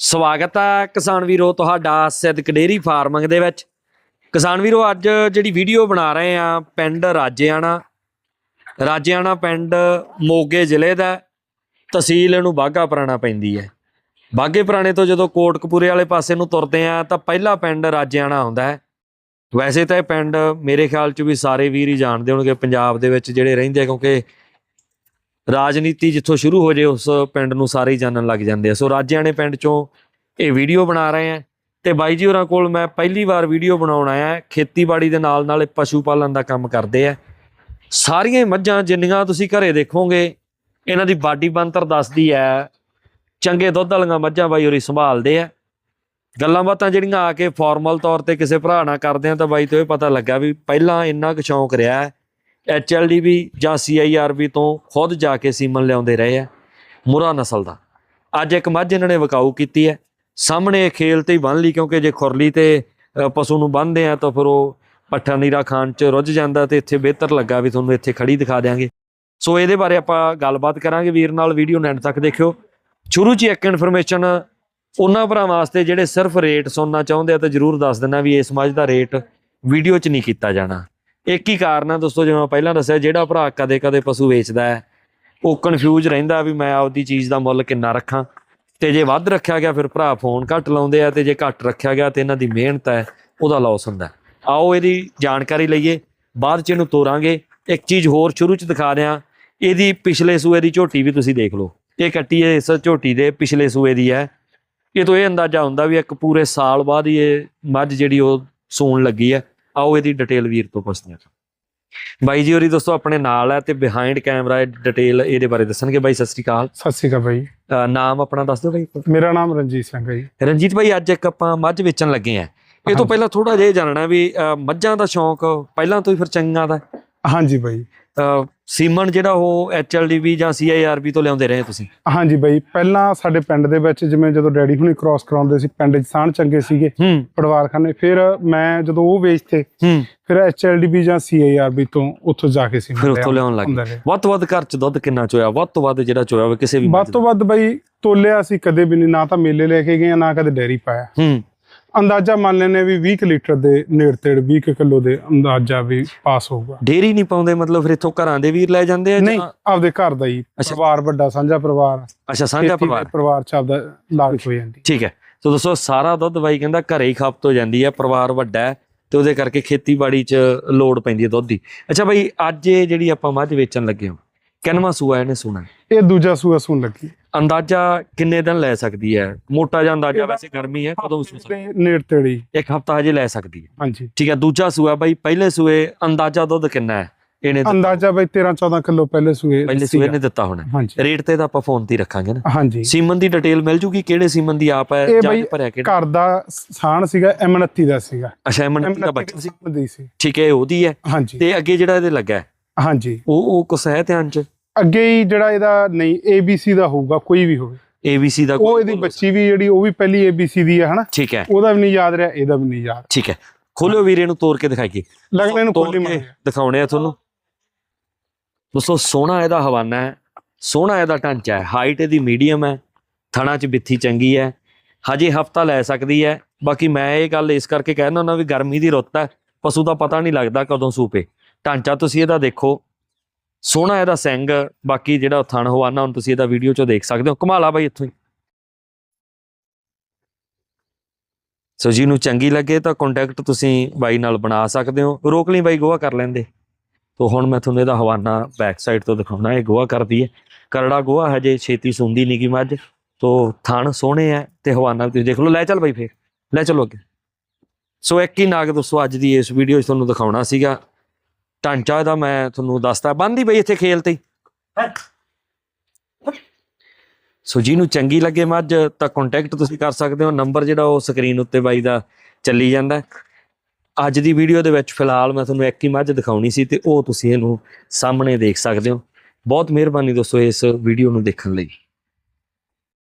ਸਵਾਗਤ ਹੈ ਕਿਸਾਨ ਵੀਰੋ ਤੁਹਾਡਾ ਸਿੱਧਕ ਡੇਰੀ ਫਾਰਮਿੰਗ ਦੇ ਵਿੱਚ। ਕਿਸਾਨ ਵੀਰੋ, ਅੱਜ ਜਿਹੜੀ ਵੀਡੀਓ ਬਣਾ ਰਹੇ ਆ, ਪਿੰਡ ਰਾਜਿਆਣਾ। ਰਾਜਿਆਣਾ ਪਿੰਡ ਮੋਗੇ ਜ਼ਿਲ੍ਹੇ ਦਾ ਤਹਿਸੀਲ ਇਹਨੂੰ ਬਾਗਾ ਪੁਰਾਣਾ ਪੈਂਦੀ ਹੈ। ਬਾਗੇ ਪੁਰਾਣੇ ਤੋਂ ਜਦੋਂ ਕੋਟਕਪੂਰੇ ਵਾਲੇ ਪਾਸੇ ਨੂੰ ਤੁਰਦੇ ਆ, ਤਾਂ ਪਹਿਲਾ ਪਿੰਡ ਰਾਜਿਆਣਾ ਆਉਂਦਾ ਹੈ। ਵੈਸੇ ਤਾਂ ਇਹ ਪਿੰਡ ਮੇਰੇ ਖਿਆਲ 'ਚ ਵੀ ਸਾਰੇ ਵੀਰ ਹੀ ਜਾਣਦੇ ਹੋਣਗੇ, ਪੰਜਾਬ ਦੇ ਵਿੱਚ ਜਿਹੜੇ ਰਹਿੰਦੇ ਆ, ਕਿਉਂਕਿ ਰਾਜਨੀਤੀ ਜਿੱਥੋਂ ਸ਼ੁਰੂ ਹੋ ਜੇ, ਉਸ ਪਿੰਡ ਨੂੰ ਸਾਰੇ ਹੀ ਜਾਣਨ ਲੱਗ ਜਾਂਦੇ ਆ। ਸੋ ਰਾਜਿਆਣੇ ਪਿੰਡ ਚੋਂ ਇਹ ਵੀਡੀਓ ਬਣਾ ਰਹੇ ਆ। ਤੇ ਬਾਈ ਜੀ ਹੋਰਾਂ ਕੋਲ ਮੈਂ ਪਹਿਲੀ ਵਾਰ ਵੀਡੀਓ ਬਣਾਉਣ ਆਇਆ। ਖੇਤੀਬਾੜੀ ਦੇ ਨਾਲ ਨਾਲ ਇਹ ਪਸ਼ੂ ਪਾਲਣ ਦਾ ਕੰਮ ਕਰਦੇ ਆ। ਸਾਰੀਆਂ ਮੱਝਾਂ ਜਿੰਨੀਆਂ ਤੁਸੀਂ ਘਰੇ ਦੇਖੋਗੇ, ਇਹਨਾਂ ਦੀ ਬਾਡੀ ਬੰਤਰ ਦੱਸਦੀ ਹੈ ਚੰਗੇ ਦੁੱਧ ਵਾਲੀਆਂ ਮੱਝਾਂ ਬਾਈ ਹੋਰੀ ਸੰਭਾਲਦੇ ਆ। ਗੱਲਾਂ ਬਾਤਾਂ ਜਿਹੜੀਆਂ ਆ ਕੇ ਫਾਰਮਲ ਤੌਰ ਤੇ ਕਿਸੇ ਭਰਾ ਨਾਲ ਕਰਦੇ ਆ, ਤਾਂ ਬਾਈ ਤੋਂ ਇਹ ਪਤਾ ਲੱਗਾ ਵੀ ਪਹਿਲਾਂ ਇੰਨਾ ਕੁ ਸ਼ੌਂਕ ਰਿਹਾ। ਐਚਐਲਡੀਬੀ ਜਾਂ ਸੀਆਈਆਰਬੀ ਤੋਂ ਖੁਦ ਜਾ ਕੇ ਸੀਮਨ ਲਿਆਉਂਦੇ ਰਹੇ ਆ, ਮੁਰਾ ਨਸਲ ਦਾ। ਅੱਜ ਇੱਕ ਮੱਝ ਇਹਨਾਂ ਨੇ ਵਿਕਾਊ ਕੀਤੀ ਹੈ। ਸਾਹਮਣੇ ਇਹ ਖੇਲ ਤੇ ਹੀ ਬੰਨ ਲਈ ਕਿਉਂਕਿ ਜੇ ਖੁਰਲੀ ਤੇ ਪਸ਼ੂ ਨੂੰ ਬੰਨਦੇ ਆ ਤਾਂ ਫਿਰ ਉਹ ਪੱਠਾ ਨੀਰਾ ਖਾਣ ਚ ਰੁੱਝ ਜਾਂਦਾ ਤੇ ਇੱਥੇ ਬਿਹਤਰ ਲੱਗਾ ਵੀ ਤੁਹਾਨੂੰ ਇੱਥੇ ਖੜੀ ਦਿਖਾ ਦਿਆਂਗੇ। ਸੋ ਇਹਦੇ ਬਾਰੇ ਆਪਾਂ ਗੱਲਬਾਤ ਕਰਾਂਗੇ। ਵੀਰ ਨਾਲ ਵੀਡੀਓ ਨੈਂਡ ਤੱਕ ਦੇਖਿਓ। ਸ਼ੁਰੂ 'ਚ ਇੱਕ ਇਨਫੋਰਮੇਸ਼ਨ ਉਹਨਾਂ ਭਰਾਵਾਂ ਵਾਸਤੇ ਜਿਹੜੇ ਸਿਰਫ ਰੇਟ ਸੁਣਨਾ ਚਾਹੁੰਦੇ ਆ ਤਾਂ ਜਰੂਰ ਦੱਸ ਦਿੰਦਾ ਵੀ ਇਸ ਮੱਝ ਦਾ ਰੇਟ ਵੀਡੀਓ 'ਚ ਨਹੀਂ ਕੀਤਾ ਜਾਣਾ। ਇੱਕ ਹੀ ਕਾਰਨ ਆ ਦੋਸਤੋ, ਜਿਵੇਂ ਪਹਿਲਾਂ ਦੱਸਿਆ, ਜਿਹੜਾ ਭਰਾ ਕਦੇ ਕਦੇ ਪਸ਼ੂ ਵੇਚਦਾ ਹੈ, ਉਹ ਕਨਫਿਊਜ਼ ਰਹਿੰਦਾ ਵੀ ਮੈਂ ਆਪਦੀ ਚੀਜ਼ ਦਾ ਮੁੱਲ ਕਿੰਨਾ ਰੱਖਾਂ। ਤੇ ਜੇ ਵੱਧ ਰੱਖਿਆ ਗਿਆ, ਫਿਰ ਭਰਾ ਫੋਨ ਘੱਟ ਲਾਉਂਦੇ ਆ ਤੇ ਜੇ ਘੱਟ ਰੱਖਿਆ ਗਿਆ, ਤੇ ਇਹਨਾਂ ਦੀ ਮਿਹਨਤ ਹੈ, ਉਹਦਾ ਲਾਸ ਹੁੰਦਾ ਆਓ ਇਹਦੀ ਜਾਣਕਾਰੀ ਲਈਏ, ਬਾਅਦ ਚ ਇਹਨੂੰ ਤੋਰਾਂਗੇ। ਇੱਕ ਚੀਜ਼ ਹੋਰ ਸ਼ੁਰੂ ਚ ਦਿਖਾ ਦਿਆਂ, ਇਹਦੀ ਪਿਛਲੇ ਸੂਏ ਦੀ ਝੋਟੀ ਵੀ ਤੁਸੀਂ ਦੇਖ ਲਓ। ਇਹ ਕੱਟੀ ਹੈ ਇਸ ਝੋਟੀ ਦੇ ਪਿਛਲੇ ਸੂਏ ਦੀ ਹੈ। ਇਹ ਤੋਂ ਇਹ ਅੰਦਾਜ਼ਾ ਹੁੰਦਾ ਵੀ ਇੱਕ ਪੂਰੇ ਸਾਲ ਬਾਅਦ ਹੀ ਇਹ ਮੱਝ ਜਿਹੜੀ ਉਹ ਸੂਣ ਲੱਗੀ ਹੈ। ਆਓ ਇਹਦੀ ਡਿਟੇਲ ਵੀਰ ਤੋਂ ਪੁੱਛਦੇ ਹਾਂ। ਬਾਈ ਜੀ ਹੋਰੀ ਦੋਸਤੋ ਆਪਣੇ ਨਾਲ ਹੈ ਤੇ ਬਿਹਾਈਂਡ ਕੈਮਰਾ ਡਿਟੇਲ ਇਹਦੇ ਬਾਰੇ ਦੱਸਣਗੇ ਬਾਈ ਸਤਿ ਸ੍ਰੀ ਅਕਾਲ। ਸਤਿ ਸ਼੍ਰੀ ਅਕਾਲ ਬਾਈ। ਨਾਮ ਆਪਣਾ ਦੱਸ ਦਿਓ ਬਾਈ ਮੇਰਾ ਨਾਮ ਰਣਜੀਤ ਸਿੰਘ ਹੈ ਜੀ। ਰਣਜੀਤ ਭਾਈ ਅੱਜ ਇੱਕ ਆਪਾਂ ਮੱਝ ਵੇਚਣ ਲੱਗੇ ਆ ਇਹ ਤੋਂ। ਪਹਿਲਾਂ ਥੋੜਾ ਜਿਹਾ ਜਾਣਨਾ ਵੀ ਮੱਝਾਂ ਦਾ ਸ਼ੌਂਕ ਪਹਿਲਾਂ ਤੋਂ ਹੀ ਫਿਰ ਚੰਗਾ ਦਾ। ਹਾਂਜੀ ਬਾਈ। ਸੀਮਨ ਜਿਹੜਾ ਉਹ ਐਚਐਲਡੀਬੀ ਜਾਂ ਸੀਆਈਆਰਬੀ ਤੋਂ ਲਿਆਉਂਦੇ ਰਹੇ ਤੁਸੀਂ? ਹਾਂਜੀ ਬਾਈ ਪਹਿਲਾਂ ਸਾਡੇ ਪਿੰਡ ਦੇ ਵਿੱਚ ਜਿਵੇਂ ਜਦੋਂ ਡੈਡੀ ਹੁਣੀ ਕ੍ਰਾਸ ਕਰਾਉਂਦੇ ਸੀ ਪਿੰਡ 'ਚ ਸਾਣ ਚੰਗੇ ਸੀਗੇ ਪਰਿਵਾਰਖਾਨੇ ਫਿਰ ਮੈਂ ਜਦੋਂ ਉਹ ਵੇਚਤੇ ਫਿਰ ਐਚਐਲਡੀਬੀ ਜਾਂ ਸੀਆਈਆਰਬੀ ਤੋਂ ਉੱਥੋਂ ਜਾ ਕੇ ਸੀ ਫਿਰ ਉੱਥੋਂ ਲਿਆਉਣ ਲੱਗ ਗਏ। ਵੱਧ ਤੋਂ ਵੱਧ ਘਰ ਚ ਦੁੱਧ ਕਿੰਨਾ ਚੋਇਆ? ਵੱਧ ਤੋਂ ਵੱਧ ਜਿਹੜਾ ਚੋਇਆ ਹੋਵੇ ਕਿਸੇ ਵੀ ਵੱਧ ਤੋਂ ਵੱਧ ਬਾਈ ਤੋਲਿਆ ਸੀ ਕਦੇ ਵੀ ਨਹੀਂ ਨਾ ਤਾਂ ਮੇਲੇ ਲੈ ਕੇ ਗਏ ਨਾ ਕਦੇ ਡੈਰੀ ਪਾਇਆ। ਅੰਦਾਜ਼ਾ ਮੰਨ ਲੈਨੇ ਵੀ 20 ਕੁ ਲੀਟਰ ਦੇ ਨੇੜੇ ਤੇੜ 20 ਕੁ ਕਿਲੋ ਦੇ ਅੰਦਾਜ਼ਾ ਵੀ ਪਾਸ ਹੋਊਗਾ। ਡੇਰੀ ਨਹੀਂ ਪਾਉਂਦੇ ਮਤਲਬ ਫਿਰ ਇੱਥੋਂ ਘਰਾਂ ਦੇ ਵੀਰ ਲੈ ਜਾਂਦੇ ਆ ਨਹੀਂ ਆਪਦੇ ਘਰ ਦਾ ਹੀ। ਪਰਿਵਾਰ ਵੱਡਾ ਸਾਂਝਾ ਪਰਿਵਾਰ। ਅੱਛਾ ਸਾਂਝਾ ਪਰਿਵਾਰ। ਪਰਿਵਾਰ ਚ ਆਪਦਾ ਲਾਗਤ ਹੋ ਜਾਂਦੀ। ਠੀਕ ਹੈ। ਸੋ ਦੋਸਤੋ ਸਾਰਾ ਦੁੱਧ ਬਾਈ ਕਹਿੰਦਾ ਘਰੇ ਹੀ ਖਪਤ ਹੋ ਜਾਂਦੀ ਹੈ ਪਰਿਵਾਰ ਵੱਡਾ ਹੈ ਤੇ ਉਹਦੇ ਕਰਕੇ ਖੇਤੀਬਾੜੀ 'ਚ ਲੋੜ ਪੈਂਦੀ ਹੈ ਦੁੱਧ ਦੀ। ਅੱਛਾ ਬਾਈ ਅੱਜ ਇਹ ਜਿਹੜੀ ਆਪਾਂ ਮੱਝ ਵੇਚਣ ਲੱਗੇ ਹਾਂ ਕਿੰਨਵਾਂ ਸੂਆ ਇਹਨੇ ਸੁਣਾ? ਇਹ ਦੂਜਾ ਸੂਆ ਸੂਣ ਲੱਗੀ। ਅੰਦਾਜ਼ਾ ਕਿੰਨੇ ਦਿਨ ਲੈ ਸਕਦੀ ਹੈ? ਮੋਟਾ ਜਿਹਾ ਅੰਦਾਜ਼ਾ ਵੈਸੇ ਗਰਮੀ ਹੈ ਕਦੋਂ ਸੂ ਸਕਦੀ ਤੇ ਨੇੜ ਤੇੜੀ। ਇੱਕ ਹਫਤਾ ਹਜੇ ਲੈ ਸਕਦੀ ਹੈ। ਹਾਂਜੀ। ਠੀਕ ਹੈ ਦੂਜਾ ਸੂਆ ਬਾਈ ਪਹਿਲੇ ਸੂਏ ਅੰਦਾਜ਼ਾ ਦੁੱਧ ਕਿੰਨਾ ਹੈ? ਇਹਨੇ? ਅੰਦਾਜ਼ਾ ਬਈ 13 14 ਕਿਲੋ ਪਹਿਲੇ ਸੂਏ ਪਹਿਲੇ। ਸੂਏ ਨੇ ਦਿੱਤਾ ਹੋਣਾ। ਰੇਟ ਤੇ ਤਾਂ ਆਪਾਂ ਫੋਨ ਤੇ ਰੱਖਾਂਗੇ ਨਾ। ਹਾਂਜੀ। ਸੀਮਨ ਦੀ ਡਿਟੇਲ ਮਿਲ ਜੂਗੀ ਕਿਹੜੇ ਸੀਮਨ ਦੀ ਆਪ ਹੈ ਜਾਂ ਭਰਿਆ ਕਿਹੜਾ? ਘਰ ਦਾ ਸਾਣ ਸੀਗਾ M29 ਦਾ ਸੀਗਾ। ਅੱਛਾ ਐਮਨ ਦਾ M29 ਬੱਚਾ ਸੀ। ਠੀਕ ਹੈ ਉਹਦੀ ਹੈ। ਤੇ ਅੱਗੇ ਜਿਹੜਾ ਇਹਦੇ ਲੱਗਾ ਹਾਂਜੀ। ਉਹ ਉਹ ਕੁਛ ਹੈ ਧਿਆਨ ਚ? ਅੱਗੇ ਹੀ ਜਿਹੜਾ ਇਹਦਾ ਨਹੀਂ ABC ਦਾ ਹੋਊਗਾ ਕੋਈ ਵੀ ਹੋਵੇ। ABC ਦਾ ਉਹ ਇਹਦੀ। ਬੱਚੀ ਵੀ ਜਿਹੜੀ ਉਹ ਵੀ ਪਹਿਲੀ ABC ਦੀ ਹੈ ਹਨਾ? ਠੀਕ ਹੈ। ਉਹਦਾ ਵੀ ਨਹੀਂ ਯਾਦ ਰਿਹਾ ਇਹਦਾ ਵੀ ਨਹੀਂ ਯਾਦ ਠੀਕ ਹੈ। ਖੋਲਿਓ ਵੀਰੇ ਨੂੰ ਤੋੜ ਕੇ ਦਿਖਾਈਏ। ਇਹਨੂੰ ਤੋੜ ਖੋਲੀ ਮਾਰ ਦਿਖਾਉਣੇ ਆ ਤੁਹਾਨੂੰ। ਦੋਸਤੋ ਸੋਹਣਾ ਇਹਦਾ ਹਵਾਨਾ ਹੈ। ਸੋਹਣਾ ਇਹਦਾ ਢਾਂਚਾ ਹੈ। ਹਾਈਟ ਇਹਦੀ ਮੀਡੀਅਮ ਹੈ। ਥਣਾ ਚ ਬਿੱਥੀ ਚੰਗੀ ਹੈ। ਹਜੇ ਹਫਤਾ ਲੈ ਸਕਦੀ ਹੈ। ਬਾਕੀ ਮੈਂ ਇਹ ਗੱਲ ਇਸ ਕਰਕੇ ਕਹਿਣਾ ਹੁੰਦਾ ਵੀ ਗਰਮੀ ਦੀ ਰੁੱਤ ਹੈ। ਪਸ਼ੂ ਦਾ ਪਤਾ ਨਹੀਂ ਲੱਗਦਾ ਕਦੋਂ ਸੂਪੇ। ਢਾਂਚਾ ਤੁਸੀਂ ਇਹਦਾ ਦੇਖੋ। ਸੋਹਣਾ ਇਹਦਾ ਸਿੰਘ ਬਾਕੀ ਜਿਹੜਾ ਥਣ ਹਵਾਨਾ, ਹੁਣ ਤੁਸੀਂ ਇਹਦਾ ਵੀਡੀਓ ਚੋਂ ਦੇਖ ਸਕਦੇ ਹੋ। ਕਮਾਲਾ ਬਾਈ ਇੱਥੋਂ ਹੀ। ਸੋ ਜੀ ਨੂੰ ਚੰਗੀ ਲੱਗੇ ਤਾਂ ਕੰਟੈਕਟ ਤੁਸੀਂ ਬਾਈ ਨਾਲ ਬਣਾ ਸਕਦੇ ਹੋ। ਰੋਕ ਲਈ ਬਾਈ, ਗੋਆ ਕਰ ਲੈਂਦੇ। ਤੋ ਹੁਣ ਮੈਂ ਤੁਹਾਨੂੰ ਇਹਦਾ ਹਵਾਨਾ ਬੈਕ ਸਾਈਡ ਤੋਂ ਦਿਖਾਉਣਾ, ਇਹ ਗੋਆ ਕਰਦੀ ਹੈ। ਕਰੜਾ ਗੋਆ ਹਜੇ ਛੇਤੀ ਸੁੰਦੀ ਨਹੀਂ ਗੀ ਮੱਝ। ਤੋ ਥਣ ਸੋਹਣੇ ਹੈ ਤੇ ਹਵਾਨਾ ਵੀ ਤੁਸੀਂ ਦੇਖ ਲਓ। ਲੈ ਚੱਲ ਬਾਈ ਫੇਰ। ਲੈ ਚਲੋ ਅੱਗੇ। ਸੋ ਇੱਕ ਹੀ ਨਾਗ ਦੋਸਤੋ, ਅੱਜ ਦੀ ਇਸ ਵੀਡੀਓ 'ਚ ਤੁਹਾਨੂੰ ਦਿਖਾਉਣਾ ਸੀਗਾ। ਢਾਂਚਾ ਇਹਦਾ ਮੈਂ ਤੁਹਾਨੂੰ ਦੱਸਤਾ ਬੰਦੀ ਬਈ ਇੱਥੇ ਖੇਲ ਤੇ। ਸੋ ਜਿਹਨੂੰ ਚੰਗੀ ਲੱਗੇ ਮੱਝ ਤਾਂ ਕੰਟੈਕਟ ਤੁਸੀਂ ਕਰ ਸਕਦੇ ਹੋ ਨੰਬਰ ਜਿਹੜਾ ਉਹ ਸਕਰੀਨ ਉੱਤੇ ਬਾਈ ਦਾ ਚੱਲੀ ਜਾਂਦਾ। ਅੱਜ ਦੀ ਵੀਡੀਓ ਦੇ ਵਿੱਚ ਫਿਲਹਾਲ ਮੈਂ ਤੁਹਾਨੂੰ ਇੱਕ ਹੀ ਮੱਝ ਦਿਖਾਉਣੀ ਸੀ ਤੇ ਉਹ ਤੁਸੀਂ ਇਹਨੂੰ ਸਾਹਮਣੇ ਦੇਖ ਸਕਦੇ ਹੋ ਬਹੁਤ ਮਿਹਰਬਾਨੀ ਦੋਸਤੋ ਇਸ ਵੀਡੀਓ ਨੂੰ ਦੇਖਣ ਲਈ